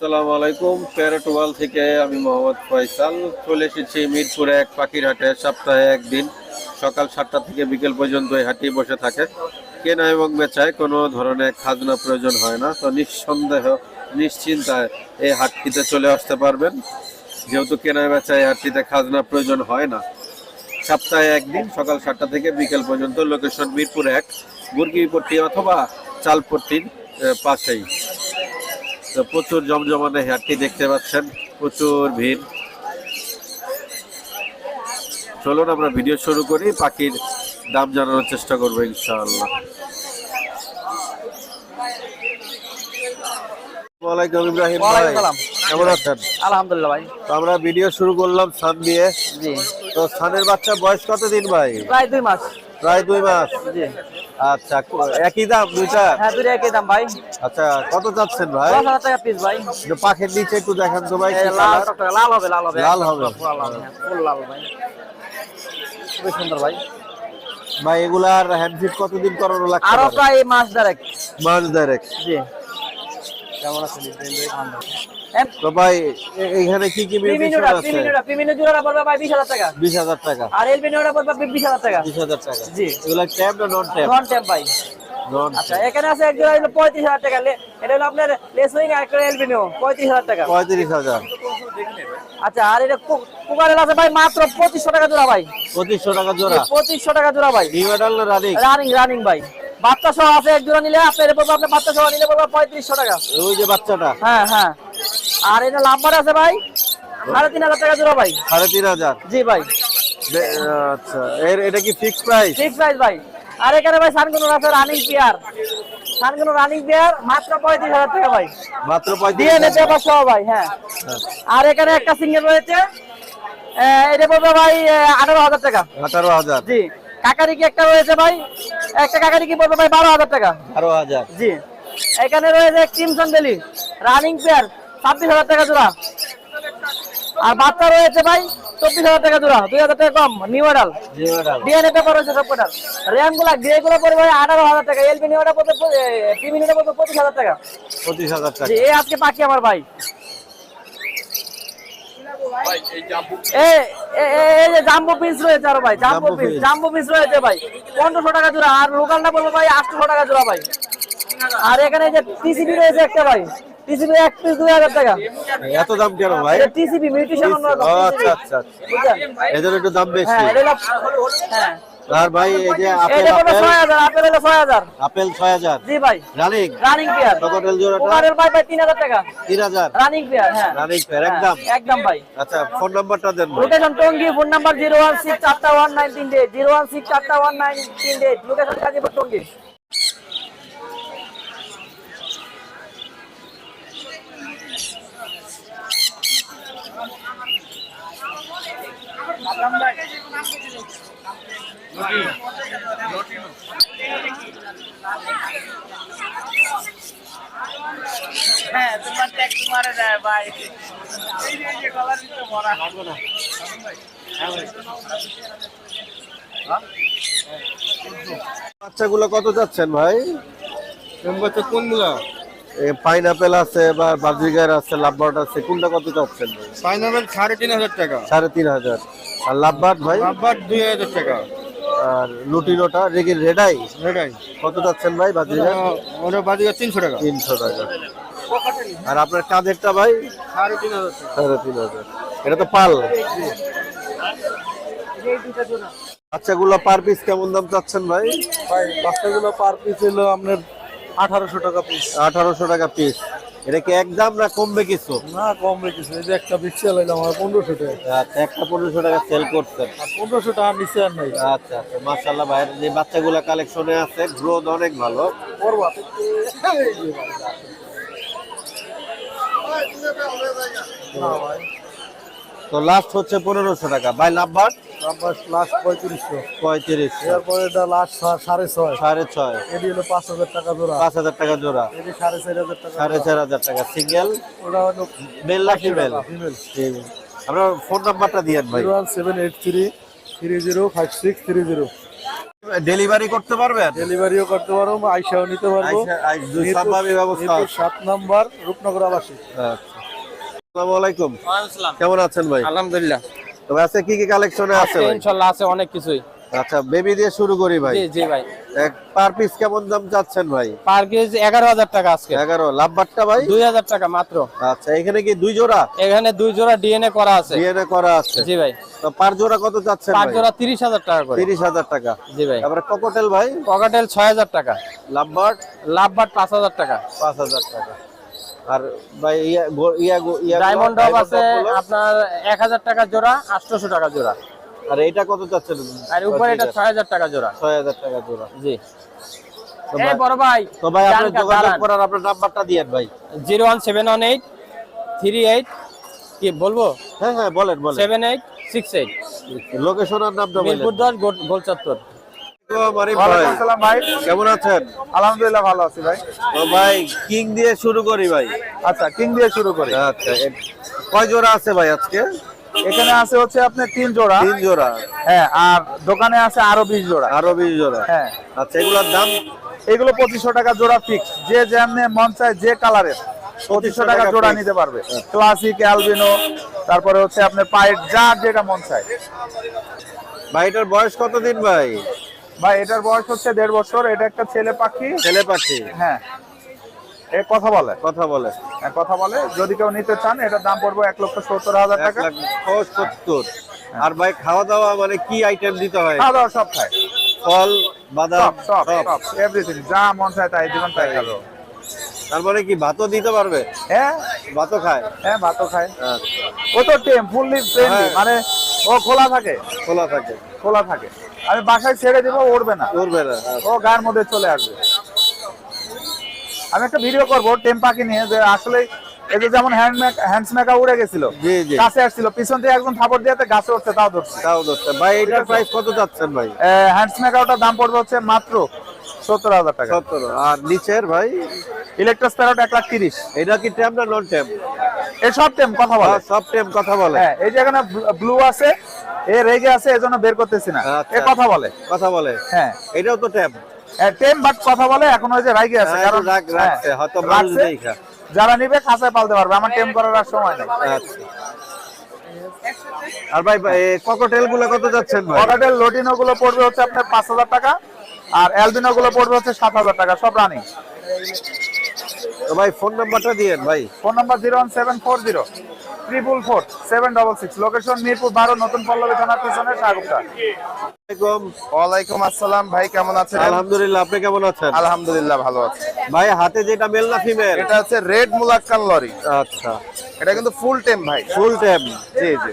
আসসালামু আলাইকুম। প্যারেট ওয়াল থেকে আমি মোহাম্মদ ফয়সাল। চলে এসেছি মিরপুরে এক পাখির হাটে সপ্তাহে একদিন সকাল সাতটা থেকে বিকেল পর্যন্ত এই হাটটি বসে থাকে। কেনা এবং বেচায় কোনো ধরনের খাজনা প্রয়োজন হয় না। তো নিঃসন্দেহ, নিশ্চিন্তায় এই হাটটিতে চলে আসতে পারবেন। যেহেতু কেনা বেচায় এই হাটটিতে খাজনা প্রয়োজন হয় না। সপ্তাহে একদিন সকাল সাতটা থেকে বিকেল পর্যন্ত লোকেশন মিরপুর এক মুরগিপট্টি অথবা চালপট্টির পাশেই। তো প্রচুর জমজমানে হাটটি দেখতে পাচ্ছেন প্রচুর ভিড়। চলুন আমরা ভিডিও শুরু করি পাখির দাম জানানোর চেষ্টা করব ইনশাআল্লাহ। ওয়ালাইকুম ইব্রাহিম ভাই কেমন আছেন? আলহামদুলিল্লাহ ভাই। তো আমরা ভিডিও শুরু করলাম সান দিয়ে। জি। তো সানের বাচ্চা বয়স কত দিন ভাই? প্রায় দুই মাস। প্রায় দুই মাস। জি। আচ্ছা একই দাম দুইটা হ্যাঁ দুটো একই দাম ভাই আচ্ছা কত চাচ্ছেন ভাই দশ হাজার টাকা পিস ভাই একটু পাখির নিচে একটু দেখান তো ভাই লাল লাল হবে লাল হবে লাল হবে। হ্যাঁ, ফুল লাল ভাই খুবই সুন্দর ভাই ভাই এগুলার হ্যান্ডফিট কতদিন করানো লাগতে আরও প্রায় মাস ডাইরেক্ট মাস ডাইরেক্ট জি কেমন আছেন তো ভাই এ- এইখানে কি কি আছে? জোড়া পড়বে ভাই টাকা। হাজার টাকা। আর এলবিনুরা পড়বে বিশ হাজার টাকা। বিশ হাজার টাকা। জি। এগুলা ট্যাব না নন ট্যাব নন ট্যাপ ভাই আচ্ছা এখানে আছে এক জোড়া হলো পঁয়ত্রিশ হাজার টাকা। এটা হলো আপনার লেসুইং আর একটা টাকা। আচ্ছা এটা কুকারেল আছে ভাই মাত্র পঁচিশশো টাকা জোড়া ভাই। পঁচিশশো টাকা জোড়া। টাকা জোড়া ভাই। রানিং রানিং রানিং ভাই। বাচ্চা সহ আছে এক জোড়া নিলে আপনার পড়বে আপনার বাচ্চা সহ নিলে পড়বে পঁয়ত্রিশশো টাকা। ওই যে বাচ্চাটা। হ্যাঁ হ্যাঁ। আর এটা লাম্বার আছে ভাই? সাড়ে তিন হাজার টাকা জোড়া ভাই। সাড়ে তিন হাজার? জি ভাই। আচ্ছা এর এটা কি ফিক্স প্রাইস ফিক্স প্রাইস ভাই। আর এখানে ভাই সানগুনো আছে রানিং পেয়ার সানগুনো রানিং পেয়ার মাত্র পঁয়ত্রিশ হাজার টাকা ভাই। মাত্র পঁয়ত্রিশ দিয়ে নেতে সহ ভাই হ্যাঁ। আর এখানে একটা সিঙ্গেল রয়েছে। এটা পড়বে ভাই আঠারো হাজার টাকা। আঠারো হাজার। জি। কাকারিকি একটা রয়েছে ভাই? একটা কাকারিকি পড়বে ভাই বারো হাজার টাকা। বারো হাজার। জি। এখানে রয়েছে ক্রিমসন বেলি রানিং পেয়ার ছাব্বিশ হাজার টাকা জোড়া। আর বাচ্চা রয়েছে ভাই চব্বিশ হাজার টাকা জোড়া দুই হাজার টাকা কম নিউ মডেল ডিএনএ পেপার রয়েছে সব কটার র্যামগুলা গ্রে গুলো পড়বে ভাই আঠারো হাজার টাকা এলবি নিউটা পড়বে টিভি নিউটা পড়বে পঁচিশ হাজার টাকা। পঁচিশ হাজার টাকা। এই আজকে বাকি আমার ভাই। এই এই- এই- এই যে জাম্বো পিস রয়েছে আরও ভাই জাম্বো পিস জাম্বো পিস রয়েছে ভাই। পনেরোশো টাকা জোড়া আর লোকালটা বলব ভাই আটশো টাকা জোড়া ভাই। আর এখানে এই যে টিসিবি রয়েছে একটা ভাই। টিসিবি এক পিস দুই হাজার টাকা। এত দাম কেন ভাই? টিসিবি মিউটিশন আচ্ছা আচ্ছা বুঝলেন? এদের একটু দাম বেশি। হ্যাঁ হ্যাঁ। আর ভাই এই যে আপেল আপেল। আপেল হলো ছয় হাজার। আপেল ছয় হাজার। জি ভাই। রানিং রানিং পেয়ার জোড়াটা? ভাই ভাই তিন হাজার টাকা। তিন হাজার? রানিং পেয়ার হ্যাঁ। রানিং পেয়ার একদম? হ্যাঁ, একদম ভাই। আচ্ছা ফোন নাম্বারটা দেন location Tongi phone number six চারটা ওয়ান নাইন তিন এইট জিরো ওয়ান সিক্স চারটা ওয়ান নাইন তিন এইট লোকেশন গাজীপুর টঙ্গি হ্যাঁ তোমার ট্যাগ তোমারে দেয় ভাই এই যে এই যে গলার ভিতরে ভরা বাচ্চাগুলো কত যাচ্ছেন ভাই? বাচ্চা কোনগুলা? পাইনাপেল আছে বা বাজিগার আছে লাভবার্ড আছে কোনটা কত যাচ্ছেন ভাই? পাইনাপেল সাড়ে তিন হাজার টাকা। সাড়ে তিন হাজার। আর লাভবার্ড ভাই? রাব্বার দুই হাজার টাকা। আর লুটিনোটা রেগে রেডাই? এটাই কত যাচ্ছেন ভাই বাজিগার? ওটা বাদিকে তিনশো টাকা। তিনশো টাকা। আর আপনার কাঁধেরটা ভাই? সাড়ে তিন হাজার। সাড়ে তিন হাজার এটা তো পাল। বাচ্চাগুলো পার পিস কেমন দাম চাচ্ছেন ভাই? ভাই বাচ্চাগুলো পার পিস হলো আপনার আঠারোশো টাকা পিস আঠারোশো টাকা পিস এটা কি একদম না কমবে কিছু? না কম রেখেছে এই যে একটা বিক্রি লাইলাম আমার পনেরোশো টাকা। আচ্ছা একটা পনেরোশো টাকা সেল করছেন। আর পনেরোশো টাকা নিচে আর নাই। আচ্ছা আচ্ছা মার্শাল্লাহ ভাইয়ের যে বাচ্চাগুলো কালেকশনে আছে গ্রোথ অনেক ভালো। করবা। তো লাস্ট হচ্ছে পনেরোশো টাকা। বাই লাভবার রাব্বার লাস্ট পঁয়ত্রিশশো। পঁয়ত্রিশ এরপরে এটা লাস্ট সাড়ে ছয়। সাড়ে ছয়। এটি হলো পাঁচ হাজার টাকা জোড়া। পাঁচ হাজার টাকা জোড়া। এটি সাড়ে চার হাজার টাকা সাড়ে চার হাজার টাকা। সিঙ্গেল ওটা হলো মেল না ফিমেল ফিমেল আপনার ফোন নাম্বারটা ভাই। One seven eight three three zero five six three zero delivery করতে পারবেন ডেলিভারিও করতে পারব আইসাও নিতে পারব। সাত নম্বর রূপনগর আচ্ছা আসসালামু আলাইকুম। কেমন আছেন ভাই? আলহামদুলিল্লাহ। তবে আছে কি কি কালেকশনে আছে ভাই? ইনশাল্লাহ আছে অনেক কিছুই। আচ্ছা বেবি দিয়ে শুরু করি ভাই। জি ভাই। এক পার পিস কেমন দাম চাচ্ছেন ভাই? পার এগারো হাজার টাকা আজকে। এগারো লাভবারটা ভাই? দুই হাজার টাকা মাত্র। আচ্ছা এখানে কি দুই জোড়া? এখানে দুই জোড়া ডিএনএ করা আছে। ডিএনএ করা আছে। জি ভাই। তো পার জোড়া কত চাচ্ছেন পার জোড়া তিরিশ হাজার টাকা করে। তিরিশ হাজার টাকা। জি ভাই। তারপরে ককটেল ভাই? ছয় হাজার টাকা। লাভবার্ড পাঁচ হাজার টাকা। পাঁচ হাজার টাকা। আর ভাই ইয়া ইয়া ডায়মন্ড ডব আছে আপনার এক হাজার টাকা জোড়া আটশোশো টাকা জোড়া। আর এটা কত চাচ্ছেন? আর উপরে এটা ছয় হাজার। টাকা জোড়া। ছয় হাজার টাকা জোড়া। জি। এই ভাই- বড় ভাই তো ভাই জানকা যোগাযোগ করার আপনার নাম্বারটা দিয়েন ভাই। Zero one seven one eight three eight কি বলব? হ্যাঁ হ্যাঁ বলেন বলেন। Seven eight six eight. Location আর নামটা বলেন। মিরপুর দশ গোল চত্বর কেমন আছেন? আলহামদুলিল্লাহ ভালো আছি ভাই। তো ভাই কিং দিয়ে শুরু করি ভাই। আচ্ছা কিং দিয়ে শুরু করি। আচ্ছা কয় জোড়া আছে ভাই আজকে? এখানে আছে হচ্ছে আপনার তিন জোড়া। তিন জোড়া। হ্যাঁ আর দোকানে আছে আরও বিশ জোড়া। আরও বিশ জোড়া। হ্যাঁ। আচ্ছা এগুলোর দাম? এগুলো পঁচিশশো টাকা জোড়া ফিক্স যে যেমনি মন চায় যে কালারের পঁচিশশো টাকা জোড়া নিতে পারবে। ক্লাসিক অ্যালবিনো তারপরে হচ্ছে আপনার পাইট যার যেটা মন চায়। ভাইটার বয়স কতদিন ভাই? ভাই এটার বয়স হচ্ছে দেড় বছর। এটা একটা ছেলে পাখি। ছেলে পাখি। হ্যাঁ। এ কথা বলে। কথা বলে। হ্যাঁ, কথা বলে। যদি কেউ নিতে চান এটার দাম পড়বে এক লক্ষ সত্তর হাজার টাকা। সত্তর। আর ভাই খাওয়া দাওয়া মানে কি আইটেম দিতে হয়? খাওয়া দাওয়া সব খায়। ফল বাদাম সব সব এভরিথিং যা মন চায় তাই দিবেন তাই খাবে। তার মানে কি ভাতও দিতে পারবে? হ্যাঁ। ভাতও খায়? হ্যাঁ ভাতও খায়। আচ্ছা। ও তো টেম ফুললি ফ্রেন্ডলি হ্যাঁ। মানে ও খোলা থাকে। খোলা থাকে। খোলা থাকে। আমি বাসায় ছেড়ে দিব উড়বে না। করবে না আচ্ছা। ও গায়ের মধ্যে চলে আসবে। আমি একটা ভিডিও করব টেম পাখি নিয়ে যে আসলে এই যেমন হ্যান্ডস মেকা উড়ে গেছিল জি জি। কাছে আসছিল পিছন থেকে একদম থাপড় দিয়েতে গাছে উঠছে তাও ধরছে। তাও ধরতে ভাই এটার প্রাইস কত যাচ্ছেন ভাই? হ্যান্ডস মেকা ওটার দাম পড়বে হচ্ছে মাত্র সত্তর হাজার টাকা। সত্তর। আর নিচের ভাই? ইলেকট্রোস প্যারট এক লাখ তিরিশ। এটা কি ট্যাম না নন ট্যাম এই সব কথা বলে। সব ট্যাম কথা বলে। হ্যাঁ এই যে এখানে ব্লু আছে এ রেগে আছে এজন্য বের করতেছি না। আচ্ছা। এ কথা বলে। কথা বলে। হ্যাঁ। এটাও তো ট্যাম টেম বাট কথা বলে এখন ওই যে রাইগে আছে হ্যাঁ, কারণ হ্যাঁ, হ্যাঁ, যারা নিবে খাঁচায় পালতে পারবে আমার টেম করার আর সময় নেই। আচ্ছা। আর ভাই ককটেলগুলো কত যাচ্ছেন ককটেল লোটিনো গুলো পড়বে হচ্ছে আপনার 5000 টাকা আর অ্যালবিনো গুলো পড়বে হচ্ছে 7000 টাকা সব রানিং। তো ভাই ফোন নাম্বারটা দিয়ে ভাই। Phone number 01740 triple four seven double six location Mirpur বারো নতুন পল্লবী থানার পিছনে সাগুপ্তা ওয়ালাইকুম আসসালাম। ভাই কেমন আছেন? আলহামদুলিল্লাহ আপনি কেমন আছেন? আলহামদুলিল্লাহ ভালো আছি। ভাই হাতে যেটা মেল না ফিমেল এটা হচ্ছে রেড মুলাক্কান লরি আচ্ছা। এটা কিন্তু ফুল টেম ভাই। ফুল ট্যাম জি জি।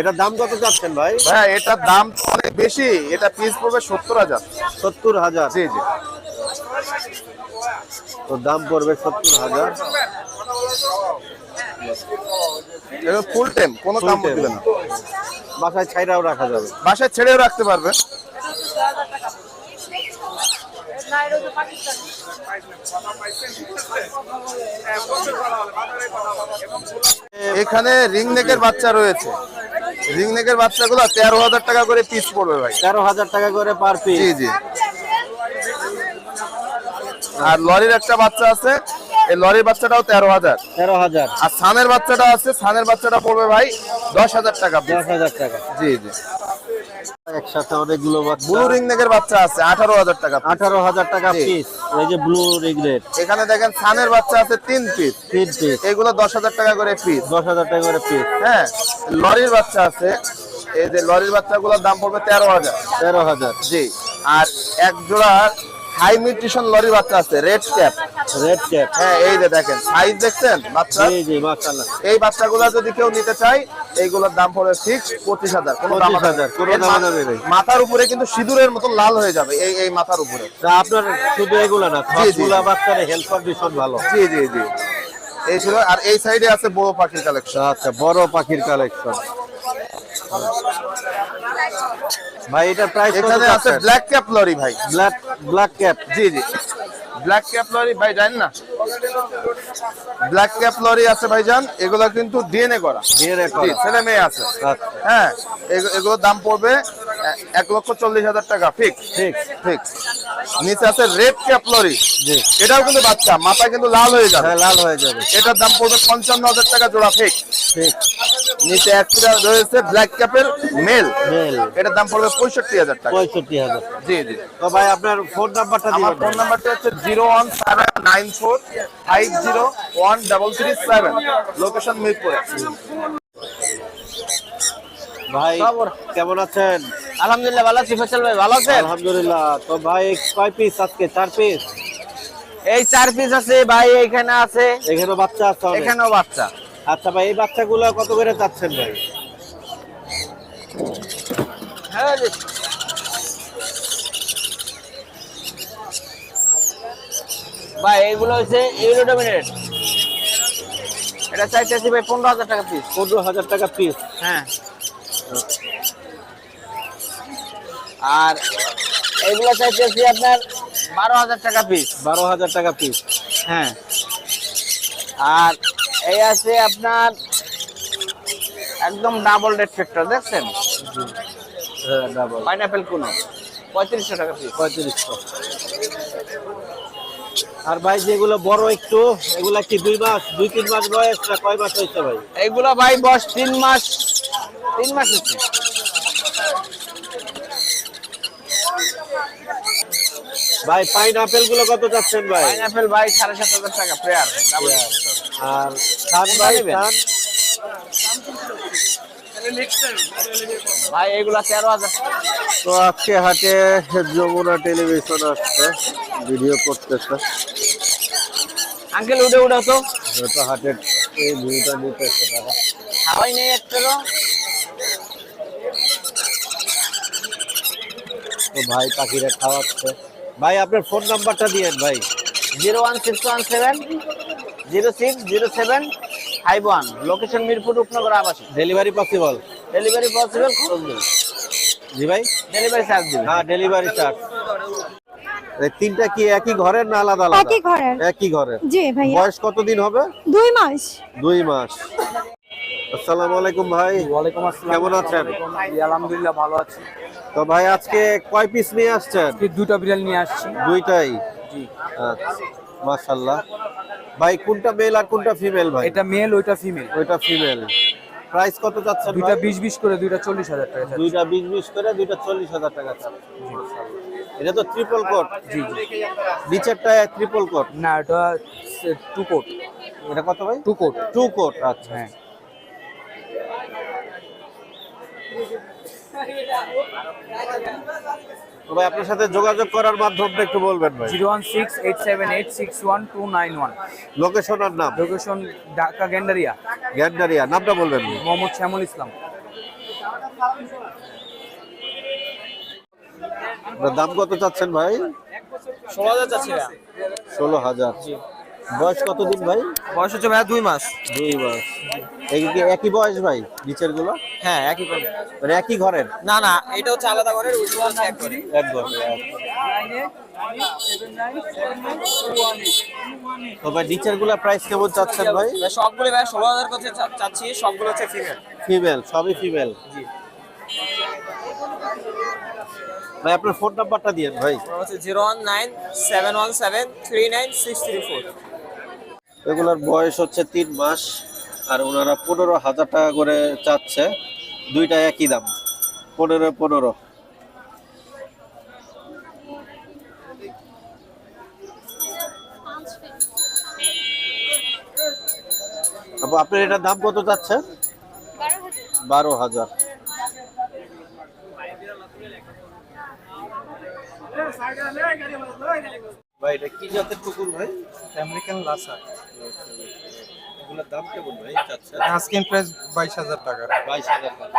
এটার দাম কত যাচ্ছেন ভাই? ভাই এটার দাম তো অনেক বেশি। এটা পিস পড়বে সত্তর হাজার। সত্তর হাজার? জি জি। তো দাম পড়বে সত্তর হাজার। এটা ফুল টেম কোনো tame। দিবে না। বাসায় ছাইরাও রাখা যাবে। বাসায় ছেড়েও রাখতে পারবে। এখানে রিং নেকের বাচ্চা রয়েছে। রিং নেকের বাচ্চাগুলো তেরো হাজার টাকা করে পিস পড়বে ভাই। তেরো হাজার টাকা করে পার পিস জি জি। আর লরির একটা বাচ্চা আছে এই লরির বাচ্চাটাও তেরো হাজার। তেরো হাজার। আর সানের বাচ্চাটা আছে সানের বাচ্চাটা পড়বে ভাই দশ হাজার টাকা দশ হাজার টাকা। জি জি। একসাথে অনেকগুলো ব্লু বাচ্চা আছে আঠারো হাজার টাকা আঠারো হাজার টাকা। পিস এই যে ব্লু এখানে দেখেন সানের বাচ্চা আছে তিন পিস তিন পিস এগুলো দশ হাজার টাকা করে পিস দশ হাজার টাকা করে পিস হ্যাঁ লরির বাচ্চা আছে এই যে লরির বাচ্চাগুলোর দাম পড়বে তেরো হাজার। তেরো হাজার। জি আর এক জোড়ার হাই নিউট্রিশন লরির বাচ্চা আছে রেড ক্যাপ রেড ক্যাপ হ্যাঁ এই যে দেখেন সাইজ দেখছেন বাচ্চা? জি জি মাশাআল্লাহ। এই বাচ্চাগুলো যদি কেউ নিতে চায় এইগুলোর দাম পড়বে ফিক্স পঁচিশ হাজার কোনো দাম 25,000, কোনো এর মা- মাথার উপরে কিন্তু সিঁদুরের মতো লাল হয়ে যাবে এই এই মাথার উপরে। আপনার শুধু এগুলো না। সবগুলা বাচ্চার হেলথ কন্ডিশন ভালো। জি জি জি। এই ছিল আর এই সাইডে আছে বড় পাখির কালেকশন আচ্ছা বড় পাখির কালেকশন ভাই এটা প্রাইস এখানে আছে ব্ল্যাক ক্যাপ লরি ভাই। ব্ল্যাক ব্ল্যাক ক্যাপ জি জি। ব্ল্যাক ক্যাপ লরি ভাই জানেন না? ব্ল্যাক ক্যাপ লরি আছে ভাইজান এগুলো কিন্তু ডিএনএ করা। ডিএনএ করা। ছেলে মেয়ে আছে। আচ্ছা। হ্যাঁ এগু- এগুলোর দাম পড়বে এক লক্ষ চল্লিশ হাজার টাকা ফিক্স ঠিক। ফিক্স নিচে আছে রেড ক্যাপলরি এটাও কিন্তু বাচ্চা মাথা কিন্তু লাল হয়ে যাবে। হ্যাঁ লাল হয়ে যাবে। এটার দাম পড়বে পঞ্চান্ন হাজার টাকা জোড়া ফিক্স ঠিক। নিচে একটা রয়েছে ব্ল্যাক ক্যাপের মেল মেল এটার দাম পড়বে পঁয়ষট্টি হাজার টাকা। পঁয়ষট্টি হাজার জি জি। তো ভাই আপনার ফোন নাম্বারটা আমার ফোন নাম্বারটা হচ্ছে zero one seven nine four five zero one double three seven. Location মিরপুরে। ভাই কেমন আছেন? আলহামদুলিল্লাহ ভালো আছি। ফেসল ভাই ভালো আছেন? আলহামদুলিল্লাহ। তো ভাই কয় পিস আজকে? চার পিস এই চার পিস আছে ভাই এখানে আছে। এখানে বাচ্চা আছে এখানেও বাচ্চা। আচ্ছা ভাই এই বাচ্চাগুলো কত করে চাচ্ছেন ভাই? হ্যাঁ ভাই এইগুলো হচ্ছে ইউরো ডোমিনেট এটা চাইতেছি ভাই পনেরো হাজার টাকা পিস পনেরো হাজার টাকা পিস হ্যাঁ। আর এইগুলো চাইতেছি আপনার বারো হাজার টাকা পিস বারো হাজার টাকা পিস হ্যাঁ। আর এই আছে আপনার একদম ডাবল রেড ফ্যাক্টর দেখছেন? ডাবল পাইনাপেল কোনো। পঁয়ত্রিশশো টাকা পিস পঁয়ত্রিশশো। আর ভাই যেগুলো বড় একটু এগুলা কি দুই মাস দুই তিন মাস বয়স না কয় মাস হয়েছে ভাই? এইগুলো ভাই বয়স তিন মাস তিন মাস হচ্ছে ভাই পাইন আপেলগুলো কত চাচ্ছেন ভাই? পাইনাপেল ভাই সাড়ে সাত হাজার টাকা ডাবল আর ভাই? ভাই তেরো হাজার। তো আজকে হাটে যমুনা টেলিভিশন আসছে ভিডিও করতেছে। আঙ্কেল উঠে উঠে তো। হাটের এই ভিউটা নিতেছে তারা। হাওয়াই নেই একটারও তো। ভাই পাখিরা খাওয়াচ্ছে। ভাই আপনার ফোন নাম্বারটা দিয়েন ভাই। Zero one six one seven zero six zero seven five one location Mirpur উপনগর আবাসী ডেলিভারি পসিবল ডেলিভারি পসিবল খরচ দিন জি ভাই। ডেলিভারি চার্জ দিন হ্যাঁ ডেলিভারি চার্জ এই তিনটা কি একই ঘরের না আলাদা আলাদা? একই ঘরের। একই ঘরের। জি ভাইয়া। বয়স কতদিন হবে? দুই মাস। দুই মাস। আসসালামু আলাইকুম ভাই। ওয়ালাইকুম আসসালাম। কেমন আছেন? আলহামদুলিল্লাহ ভালো আছি। তো ভাই আজকে কয় পিস নিয়ে আসছেন? দুটো বিড়াল নিয়ে আসছি। দুইটাই? জি। আচ্ছা মাশাআল্লাহ। ভাই কোনটা মেল আর কোনটা ফিমেল ভাই? এটা মেল ওইটা ফিমেল ওইটা ফিমেল প্রাইস কত যাচ্ছে দুইটা বিশ বিশ করে দুইটা চল্লিশ হাজার টাকা। দুইটা বিশ বিশ করে দুইটা চল্লিশ হাজার টাকা চাচ্ছে এটা তো ট্রিপল কোট জি জি। নিচেরটা ট্রিপল কোট না এটা টু কোট এটা কত ভাই? টু কোট টু কোট আচ্ছা। হ্যাঁ। তো ভাই আপনার সাথে যোগাযোগ করার মাধ্যমটা একটু বলবেন ভাই। Zero one six eight seven eight six one two nine one. Location আর নাম? লোকেশন ঢাকা গ্যান্ডারিয়া। গ্যান্ডারিয়া নামটা বলবেন। মোহাম্মদ শ্যামল ইসলাম। দাম কত চাচ্ছেন ভাই? ষোলো হাজার চাচ্ছি ষোলো হাজার। বয়স কতদিন ভাই? বয়স হচ্ছে ভাইয়া দুই মাস। দুই মাস। একই বয়স ভাই নিচেরগুলো? হ্যাঁ একই মানে একই ঘরের? না না এটা হচ্ছে আলাদা হচ্ছে এক ঘর তো ভাই নিচেরগুলা প্রাইস কেমন চাচ্ছেন ভাই? সবগুলো ভাই ষোলো হাজার করতে চাচ্ছি সবগুলো হচ্ছে ফিমেল ফিমেল সবই ফিমেল জি। ভাই আপনার ফোন নাম্বারটা দিয়েন ভাই। Zero one nine seven one seven three nine six three four এগুলোর বয়স হচ্ছে তিন মাস, আর ওনারা পনেরো হাজার টাকা করে চাচ্ছে, দুইটা একই দাম, পনেরো পনেরো। আপু আপনার এটার দাম কত চাচ্ছে বারো হাজার। ভাই এটা কি জাতের কুকুর ভাই? আমেরিকান লাসা এগুলোর দাম কেমন ভাই? আস্কিং প্রাইস বাইশ হাজার টাকা। বাইশ হাজার টাকা।